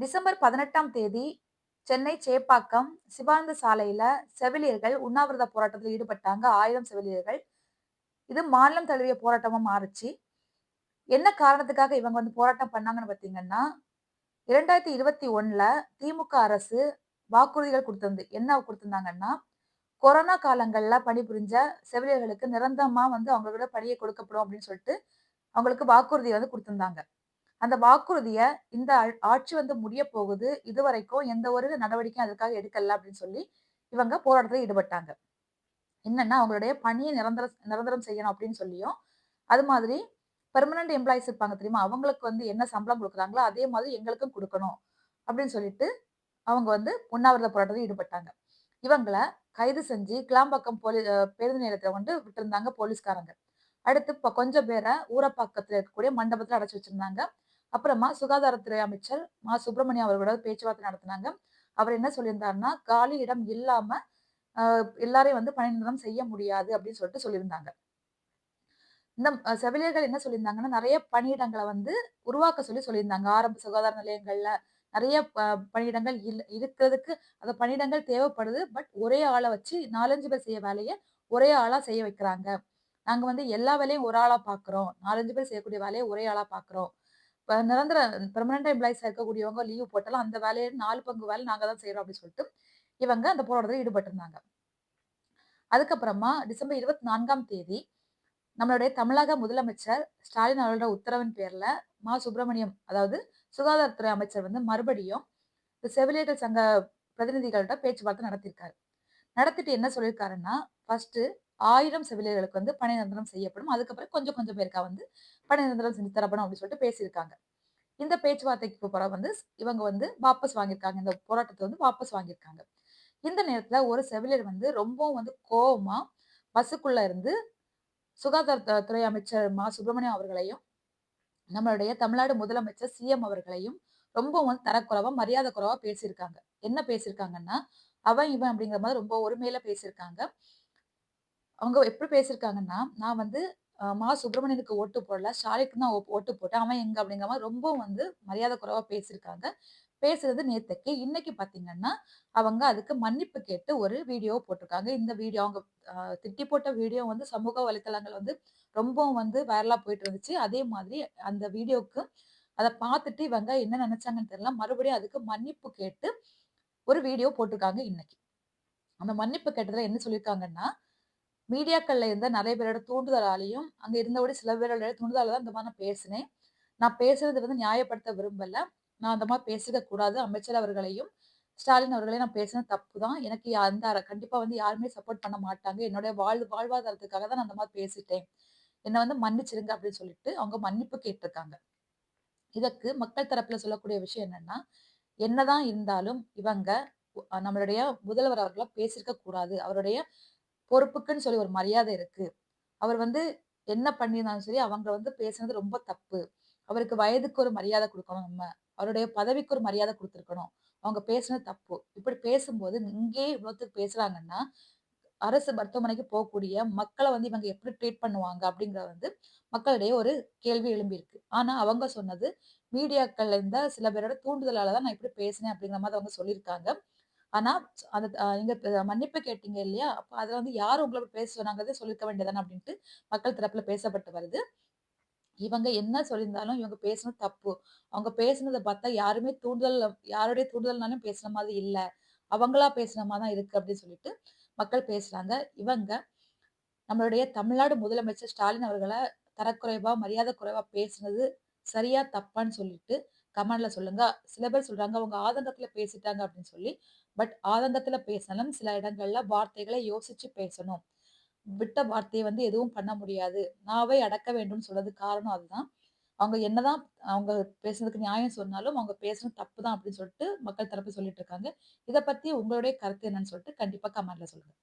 December பதினெட்டாம் தேதி சென்னை சேப்பாக்கம் சிவானந்த சாலையில செவிலியர்கள் உண்ணாவிரத போராட்டத்தில் ஈடுபட்டாங்க. ஆயிரம் செவிலியர்கள். இது மாநிலம் தழுவிய போராட்டமா மாறுச்சு. என்ன காரணத்துக்காக இவங்க வந்து போராட்டம் பண்ணாங்கன்னு பார்த்தீங்கன்னா இரண்டாயிரத்தி இருபத்தி ஒன்றில் திமுக அரசு வாக்குறுதிகள் கொடுத்திருந்து என்ன கொடுத்திருந்தாங்கன்னா கொரோனா காலங்களில் பணிபுரிஞ்ச செவிலியர்களுக்கு நிரந்தரமாக வந்து அவங்களோட பணியை கொடுக்கப்படும் அப்படின்னு சொல்லிட்டு அவங்களுக்கு வாக்குறுதி வந்து கொடுத்திருந்தாங்க. அந்த வாக்குறுதிய இந்த ஆட்சி வந்து முடிய போகுது இதுவரைக்கும் எந்த ஒரு நடவடிக்கையும் அதுக்காக எடுக்கல அப்படின்னு சொல்லி இவங்க போராட்டத்தில் ஈடுபட்டாங்க. என்னன்னா அவங்களுடைய பணியை நிரந்தர நிரந்தரம் செய்யணும் அப்படின்னு சொல்லியும் அது மாதிரி பெர்மனன்ட் எம்ப்ளாயிஸ் இருப்பாங்க தெரியுமா? அவங்களுக்கு வந்து என்ன சம்பளம் கொடுக்குறாங்களோ அதே மாதிரி எங்களுக்கும் கொடுக்கணும் அப்படின்னு சொல்லிட்டு அவங்க வந்து உண்ணாவிரத போராட்டத்தில் ஈடுபட்டாங்க. இவங்களை கைது செஞ்சு கிளாம்பாக்கம் போலீஸ் பேருந்து நிலையத்தில் கொண்டு விட்டுருந்தாங்க போலீஸ்காரங்க. அடுத்து இப்போ கொஞ்சம் பேரை ஊரப்பாக்கத்தில் இருக்கக்கூடிய மண்டபத்தில் அடைச்சி வச்சிருந்தாங்க. அப்புறமா சுகாதாரத்துறை அமைச்சர் மா சுப்பிரமணியம் அவர்களோட பேச்சுவார்த்தை நடத்தினாங்க. அவர் என்ன சொல்லியிருந்தாருன்னா காலி இடம் இல்லாம எல்லாரையும் வந்து பணி நிரந்தரம் செய்ய முடியாது அப்படின்னு சொல்லிட்டு சொல்லியிருந்தாங்க. இந்த செவிலியர்கள் என்ன சொல்லியிருந்தாங்கன்னா நிறைய பணியிடங்களை வந்து உருவாக்க சொல்லி சொல்லியிருந்தாங்க. ஆரம்ப சுகாதார நிலையங்கள்ல நிறைய பணியிடங்கள் இல் இருக்கிறதுக்கு அந்த பணியிடங்கள் தேவைப்படுது. பட் ஒரே ஆளை வச்சு நாலஞ்சு பேர் செய்ய வேலையை ஒரே ஆளா செய்ய வைக்கிறாங்க. நாங்க வந்து எல்லா வேலையும் ஒரு ஆளா பாக்குறோம். நாலஞ்சு பேர் செய்யக்கூடிய வேலையை ஒரே ஆளா பாக்குறோம். நிரந்தர பெர்மனண்ட் எம்ப்ளாயிஸாக இருக்கக்கூடியவங்க லீவ் போட்டாலும் அந்த வேலையை நாலு பங்கு வேலை நாங்கள் தான் செய்கிறோம் அப்படின்னு சொல்லிட்டு இவங்க அந்த போராட்டத்தில் ஈடுபட்டிருந்தாங்க. அதுக்கப்புறமா டிசம்பர் இருபத்தி நான்காம் தேதி நம்மளுடைய தமிழக முதலமைச்சர் ஸ்டாலின் அவர்களோட உத்தரவின் பேர்ல மா. சுப்பிரமணியம் அதாவது சுகாதாரத்துறை அமைச்சர் வந்து மறுபடியும் இந்த செவிலியர்கள் சங்க பிரதிநிதிகளோட பேச்சுவார்த்தை நடத்தியிருக்காரு. நடத்திட்டு என்ன சொல்லியிருக்காருன்னா ஃபர்ஸ்ட் ஆயிரம் செவிலியர்களுக்கு வந்து பணி நிரந்தரம் செய்யப்படும். அதுக்கப்புறம் கொஞ்சம் கொஞ்சம் பேருக்கா வந்து பணி நிரந்தரம் செஞ்சு தரப்படும் அப்படின்னு சொல்லிட்டு பேசியிருக்காங்க. இந்த பேச்சுவார்த்தைக்கு பிறகு வந்து இவங்க வந்து வாபஸ் வாங்கியிருக்காங்க. இந்த போராட்டத்தை வந்து வாபஸ் வாங்கியிருக்காங்க. இந்த நேரத்துல ஒரு செவிலியர் வந்து ரொம்பவும் வந்து கோபமா பஸ்ஸுக்குள்ள இருந்து சுகாதாரத்துறை அமைச்சர் மா. சுப்பிரமணியம் அவர்களையும் நம்மளுடைய தமிழ்நாடு முதலமைச்சர் சிஎம் அவர்களையும் ரொம்ப வந்து தரக்குறைவா மரியாதை குறைவா பேசியிருக்காங்க. என்ன பேசியிருக்காங்கன்னா அவன் இவன் அப்படிங்கிற மாதிரி ரொம்ப ஒருமையில பேசியிருக்காங்க. அவங்க எப்படி பேசியிருக்காங்கன்னா நான் வந்து மா சுப்பிரமணியனுக்கு ஓட்டு போடல. ஸ்டாலினுக்கு தான் ஓட்டு போட்டேன். அவன் எங்க அப்படிங்கிற மாதிரி ரொம்ப வந்து மரியாதை குறைவா பேசியிருக்காங்க. பேசுறது நேத்துக்கு. இன்னைக்கு பாத்தீங்கன்னா அவங்க அதுக்கு மன்னிப்பு கேட்டு ஒரு வீடியோ போட்டிருக்காங்க. இந்த வீடியோ அவங்க திட்டி போட்ட வீடியோ வந்து சமூக வலைத்தளங்கள் வந்து ரொம்பவும் வந்து வைரலா போயிட்டு இருந்துச்சு. அதே மாதிரி அந்த வீடியோக்கு அதை பார்த்துட்டு இவங்க என்ன நினைச்சாங்கன்னு தெரியல. மறுபடியும் அதுக்கு மன்னிப்பு கேட்டு ஒரு வீடியோ போட்டிருக்காங்க இன்னைக்கு. அந்த மன்னிப்பு கேட்டதுல என்ன சொல்லியிருக்காங்கன்னா மீடியாக்கள்ல இருந்த நிறைய பேரோட தூண்டுதலாலையும் அங்க இருந்தபடி சில பேரோட தூண்டுதலால தான் இந்த மாதிரி நான் பேசினேன். நான் பேசுறது வந்து நியாயப்படுத்த விரும்பல. நான் அந்த மாதிரி பேசிக்க கூடாது. அமைச்சர் அவர்களையும் ஸ்டாலின் அவர்களையும் நான் பேசின தப்பு தான். எனக்கு அந்த கண்டிப்பா வந்து யாருமே சப்போர்ட் பண்ண மாட்டாங்க. என்னுடைய வாழ் வாழ்வாதாரத்துக்காக தான் நான் அந்த மாதிரி பேசிட்டேன். என்னை வந்து மன்னிச்சிருங்க அப்படின்னு சொல்லிட்டு அவங்க மன்னிப்பு கேட்டிருக்காங்க. இதற்கு மக்கள் தரப்புல சொல்லக்கூடிய விஷயம் என்னன்னா என்னதான் இருந்தாலும் இவங்க நம்மளுடைய முதல்வர் அவர்களா பேசியிருக்க கூடாது. அவருடைய பொறுப்புக்குன்னு சொல்லி ஒரு மரியாதை இருக்கு. அவர் வந்து என்ன பண்ணியிருந்தாலும் சரி அவங்க வந்து பேசுனது ரொம்ப தப்பு. அவருக்கு வயதுக்கு ஒரு மரியாதை கொடுக்கணும் நம்ம. அவருடைய பதவிக்கு ஒரு மரியாதை கொடுத்துருக்கணும். அவங்க பேசுனது தப்பு. இப்படி பேசும்போது இங்கே இவ்வளோத்துக்கு பேசுறாங்கன்னா அரசு மருத்துவமனைக்கு போகக்கூடிய மக்களை வந்து இவங்க எப்படி ட்ரீட் பண்ணுவாங்க அப்படிங்கிற வந்து மக்களிடையே ஒரு கேள்வி எழும்பியிருக்கு. ஆனா அவங்க சொன்னது மீடியாக்கள்ல இருந்த சில பேரோட தூண்டுதலால தான் நான் இப்படி பேசினேன் அப்படிங்கிற மாதிரி அவங்க சொல்லியிருக்காங்க. ஆனா அந்த நீங்க மன்னிப்பு கேட்டீங்க இல்லையா? அப்ப அதுல வந்து யார் உங்களை பேச சொன்னாங்கிறதே வேண்டியதானே அப்படின்ட்டு மக்கள் தரப்புல பேசப்பட்டு வருது. இவங்க என்ன சொல்லியிருந்தாலும் இவங்க பேசுனது தப்பு. அவங்க பேசுனதை பார்த்தா யாருமே தூண்டுதல் யாருடைய தூண்டுதல்னாலும் பேசுன மாதிரி இல்லை. அவங்களா பேசுன மாதிரி தான் இருக்கு அப்படின்னு சொல்லிட்டு மக்கள் பேசுறாங்க. இவங்க நம்மளுடைய தமிழ்நாடு முதலமைச்சர் ஸ்டாலின் அவர்களை தரக்குறைவா மரியாதை குறைவா பேசுனது சரியா தப்பான்னு சொல்லிட்டு கமெண்ட்ல சொல்லுங்க. சில பேர் சொல்றாங்க அவங்க ஆதங்கத்துல பேசிட்டாங்க அப்படின்னு சொல்லி பட் ஆதங்கத்துல பேசினாலும் சில இடங்கள்ல வார்த்தைகளை யோசிச்சு பேசணும். விட்ட வார்த்தையை வந்து எதுவும் பண்ண முடியாது. நாவை அடக்க வேண்டும்னு சொல்றது காரணம் அதுதான். அவங்க என்னதான் அவங்க பேசுனதுக்கு நியாயம் சொன்னாலும் அவங்க பேசுறது தப்பு தான் அப்படின்னு சொல்லிட்டு மக்கள் தரப்பு சொல்லிட்டு இருக்காங்க. இதை பத்தி உங்களுடைய கருத்து என்னன்னு சொல்லிட்டு கண்டிப்பா கமெண்ட்ல சொல்லுங்க.